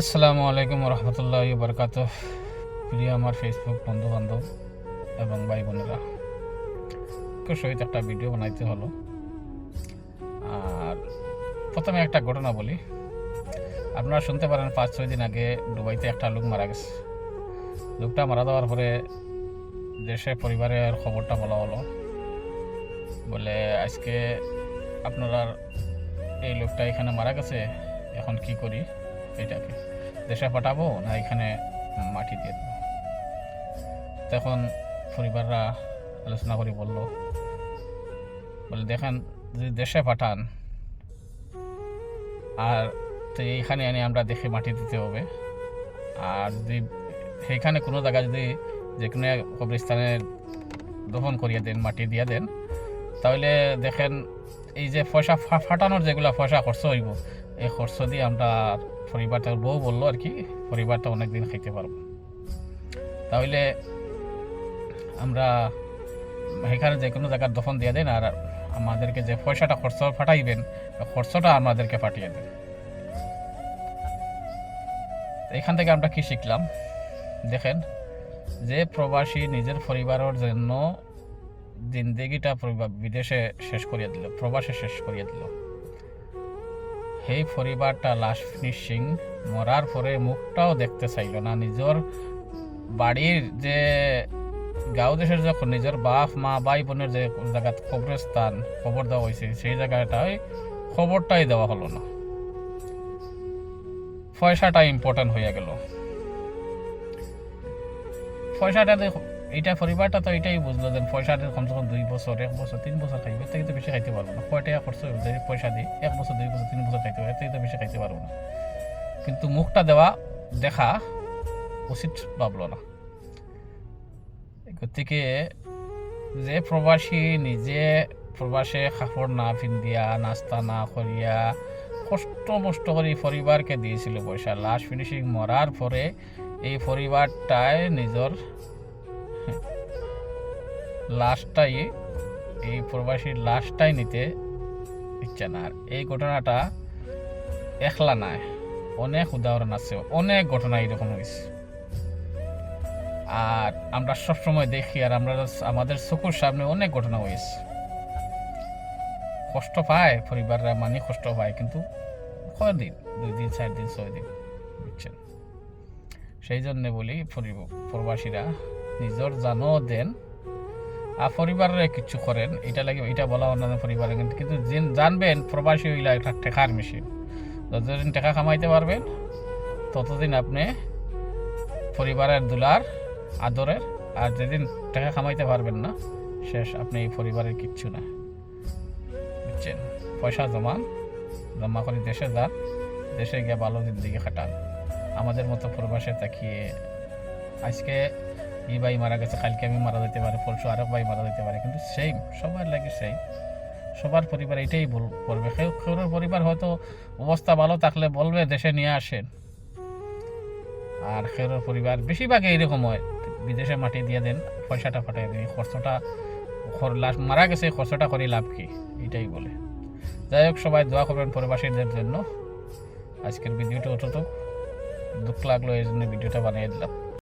আসসালামু আলাইকুম রহমতুল্লাহ বরকাত প্রিয় আমার ফেসবুক বন্ধু বান্ধব এবং ভাই বোনেরা সহিত একটা ভিডিও বানাইতে হলো। আর প্রথমে একটা ঘটনা বলি। আপনারা শুনতে পারেন, পাঁচ ছয় দিন আগে দুবাইতে একটা লোক মারা গেছে। লোকটা মারা যাওয়ার পরে দেশে, পরিবারের খবরটা বলা হলো। বলে, আজকে আপনারা এই লোকটা এখানে মারা গেছে, এখন কি করি? এটাকে। দেশে পাঠাবো না এখানে মাটি দিয়ে দেবো তখন পরিবাররা আলোচনা করে বলল, বলে, দেখেন, যদি দেশে পাঠান, আর তো এইখানে এনে আমরা দেখে মাটি দিতে হবে। আর যদি সেইখানে কোনো জায়গা যদি যে কোনো কবরস্থানে দফন করিয়ে দেন, মাটি দিয়ে দেন, তাহলে দেখেন, এই যে পয়সা ফাটানোর যেগুলো পয়সা খরচ হইব এই খরচ দিয়ে আমরা পরিবারটা বউ বলল আর কি, পরিবারটা অনেক দিন খাইতে পারব। তাহলে আমরা এখানে যে কোনো জায়গার দফন দিয়ে দেন আর আমাদেরকে যে পয়সাটা খরচ ওই খরচটা আমাদেরকে পাঠিয়ে দেন। এখান থেকে আমরা কি শিখলাম? দেখেন, যে প্রবাসী নিজের পরিবারের জন্য জিন্দেগিটা বিদেশে শেষ করিয়ে দিল, প্রবাসে শেষ করিয়ে দিল। সেই পরিবারটা লাশ ফিনিশিং, মরার পরে মুখটাও দেখতে চাইল না। নিজের বাড়ির যে গাঁও দেশের যখন নিজের বাপ, মা, ভাই বোনের যে জায়গা কবরস্থান খবর দেওয়া হয়েছে, সেই জায়গাটায় খবরটাই দেওয়া হলো না। পয়সাটা ইম্পর্টেন্ট হয়ে গেল। পয়সাটা এইটা পরিবারটা তো এটাই বুঝলো যে পয়সাটা কমসে কম দুই বছর এক বছর তিন বছর খাইবে থেকে তো বেশি খাইতে পারব না। কয় টাকা খরচ যদি পয়সা দিই এক বছর দুই বছর তিন বছর খাইতে পারব থেকে তো বেশি খাইতে পারব না। কিন্তু মুখটা দেওয়া দেখা উচিত ভাবলো না। গতিকে যে প্রবাসী নিজে প্রবাসে কাপড় না পিন্দিয়া নাস্তা না করিয়া কষ্ট মষ্ট করে পরিবারকে দিয়েছিল পয়সা লাস্ট ফিনিশিং মরার পরে এই পরিবারটায় নিজের লাশটাই, এই প্রবাসীর লাশটাই নিতে ইচ্ছা না। আর এই ঘটনাটা একলা নাই। অনেক উদাহরণ আছে, অনেক ঘটনা এরকম হয়েছে আর আমরা সবসময় দেখি, আর আমরা আমাদের চকুর সামনে অনেক ঘটনা হয়েছে কষ্ট পায় পরিবাররা মানে কষ্ট পায়, কিন্তু কয়দিন দুই দিন, চার দিন, ছয় দিন, বুঝছেন? সেই জন্য বলি প্রবাসীরা নিজের জানো দেন। আর পরিবারের কিছু করেন। এটা লাগে, এটা বলা অন্যান্য পরিবারে কিন্তু কিন্তু জানবেন, প্রবাসী হইলা একটা টেকার মেশিন যতদিন টাকা কামাইতে পারবেন, ততদিন আপনি পরিবারের দুলার আদরের, আর যেদিন টাকা কামাইতে পারবেন না, শেষ আপনি এই পরিবারের কিচ্ছু না। বুঝছেন? পয়সা জমান, জমা করে দেশে যান, দেশে গিয়ে ভালো দিকে খাটান আমাদের মতো প্রবাসে তাকিয়ে আজকে এই ভাই মারা গেছে, কালকে আমি মারা যেতে পারি, পরশু আরেক ভাই মারা যেতে পারে। কিন্তু সেম সবার লাগে সেম সবার পরিবার এটাই বল করবে কেউ পরিবার হয়তো অবস্থা ভালো থাকলে বলবে, দেশে নিয়ে আসেন। আর কেউর পরিবার বেশিরভাগ এইরকম হয়, বিদেশে মাটি দিয়ে দেন, পয়সাটা ফাটাই দিন। খরচটা, খর- লাশ মারা গেছে খরচটা করে লাভ কি? এটাই বলে। যাই হোক, সবাই দোয়া করবেন পরিবাসীদের জন্য। আজকের ভিডিওটা অত দুঃখ লাগল, এই জন্য ভিডিওটা বানিয়ে দিলাম।